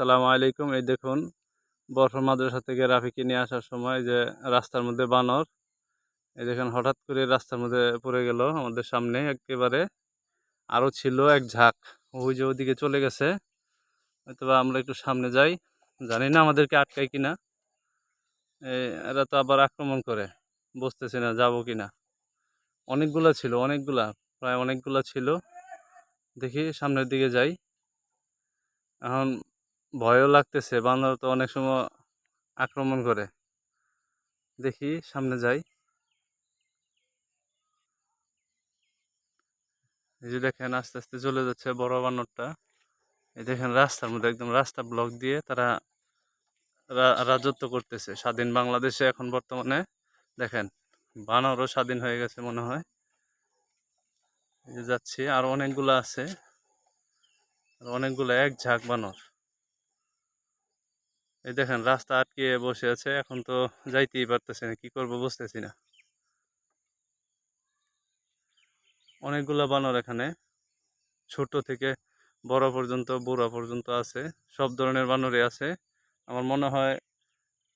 আসসালামু আলাইকুম। এই দেখুন, বরফর মাদ্রাসা থেকে রাফিকে নিয়ে আসার সময় যে রাস্তার মধ্যে বানর, এই দেখুন হঠাৎ করে রাস্তার মধ্যে পড়ে গেল আমাদের সামনে একেবারে। আরও ছিল এক ঝাঁক ওই যে ওদিকে চলে গেছে হয়তো আমরা একটু সামনে যাই। জানি না আমাদেরকে আটকায় কিনা। এরা তো আবার আক্রমণ করে, বুঝতেছি না যাব কিনা। অনেকগুলা ছিল, অনেকগুলা, প্রায় অনেকগুলা ছিল। দেখি সামনের দিকে যাই। এখন ভয়ও লাগতেছে। বান্দর তো অনেক সময় আক্রমণ করে। দেখি, সামনে যাই। এই যে দেখেন, আস্তে আস্তে চলে যাচ্ছে বড় বানরটা। এই দেখেন, রাস্তার মধ্যে একদম রাস্তা ব্লক দিয়ে তারা রাজত্ব করতেছে। স্বাধীন বাংলাদেশে এখন বর্তমানে দেখেন, বানরও স্বাধীন হয়ে গেছে মনে হয়। এই যে যাচ্ছি, আর অনেকগুলো আছে। আর অনেকগুলো এক ঝাঁক বানর। এই দেখেন, রাস্তা আটকে বসে আছে, এখন তো যাইতেই পারতেছে না, কি করব বুঝতেছি না। অনেকগুলা বানর এখানে, ছোট থেকে বড় পর্যন্ত, বুড়া পর্যন্ত আছে, সব ধরনের বানরই আছে। আমার মনে হয়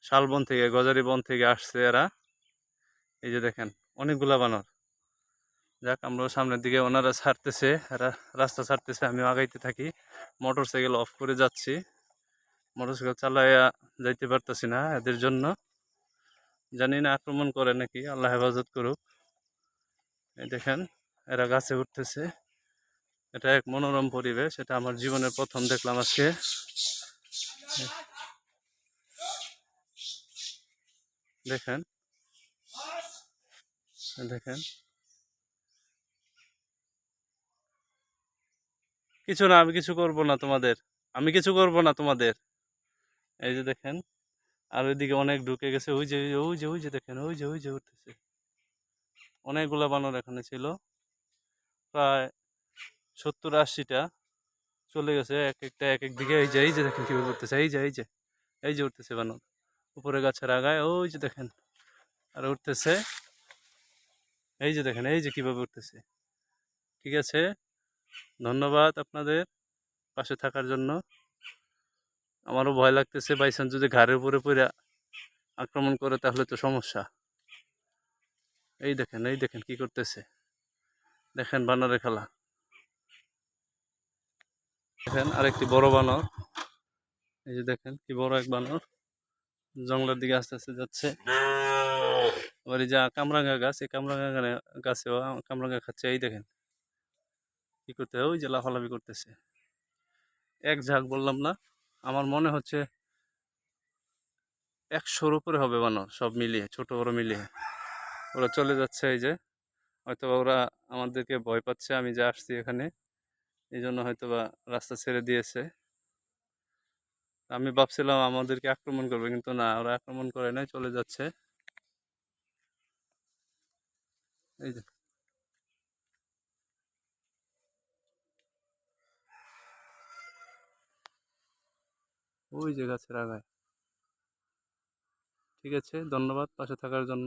শালবন থেকে গজারি বন থেকে আসছে এরা। এই যে দেখেন, অনেকগুলা বানর। যাক আমরা সামনের দিকে, ওনারা ছাড়তেছে রাস্তা ছাড়তেছে আমি আগাইতে থাকি। মোটর সাইকেল অফ করে যাচ্ছি। মোটর সাইকেল চালাইয়া যাইতে পারতেছি না এদের জন্য। জানি না আক্রমণ করে নাকি, আল্লাহ হেফাজত করুক। এই দেখেন, এরা গাছে উঠতেছে। এটা এক মনোরম পরিবেশ, এটা আমার জীবনের প্রথম দেখলাম আজকে। দেখেন দেখেন। কিছু না, আমি কিছু করব না তোমাদের। আমি কিছু করব না তোমাদের। এই যে দেখেন, আর ওইদিকে অনেক ঢুকে গেছে, ওই যে ওই যে ওই যে দেখেন, ওই যে ওই যে উঠতেছে। অনেকগুলা বানর এখানে ছিল। প্রায় সত্তর আশিটা চলে গেছে, এক একটা, এক এক দিকে। এই যে এই যে দেখেন কীভাবে উঠতেছে এই যে এই যে এই যে উঠতেছে বানর। উপরে গাছের আগায়, ওই যে দেখেন, আর উঠতেছে। এই যে দেখেন, এই যে কীভাবে উঠতেছে। ঠিক আছে, ধন্যবাদ আপনাদের পাশে থাকার জন্য। আমারও ভয় লাগতেছে বাইসান যদি ঘাড়ের উপরে পড়ে আক্রমণ করে তাহলে তো সমস্যা। এই দেখেন এই দেখেন কি করতেছে। দেখেন বানরের খেলা। দেখেন আরেকটি বড় বানর। এই যে দেখেন কি বড় এক বানর। জঙ্গলের দিকে আস্তে আস্তে যাচ্ছে। আবার এই যে কামরাঙ্গা গাছ, এই কামরাঙ্গা গাছেও কামরাঙ্গা খাচ্ছে। এই দেখেন কি করতে ওই যে লাফালাফি করতেছে। এক ঝাঁক বললাম না। আমার মনে হচ্ছে একশোর উপরে হবে বানর, সব মিলিয়ে, ছোট বড় মিলিয়ে। ওরা চলে যাচ্ছে এই যে, হয়তোবা ওরা আমাদেরকে ভয় পাচ্ছে, আমি যে আসছি এখানে। এই জন্য হয়তো বা রাস্তা ছেড়ে দিয়েছে। আমি ভাবছিলাম আমাদেরকে আক্রমণ করবে, কিন্তু না, ওরা আক্রমণ করে নাই, চলে যাচ্ছে। এই যে। ওই যে গাছের আগায়। ঠিক আছে ধন্যবাদ পাশে থাকার জন্য।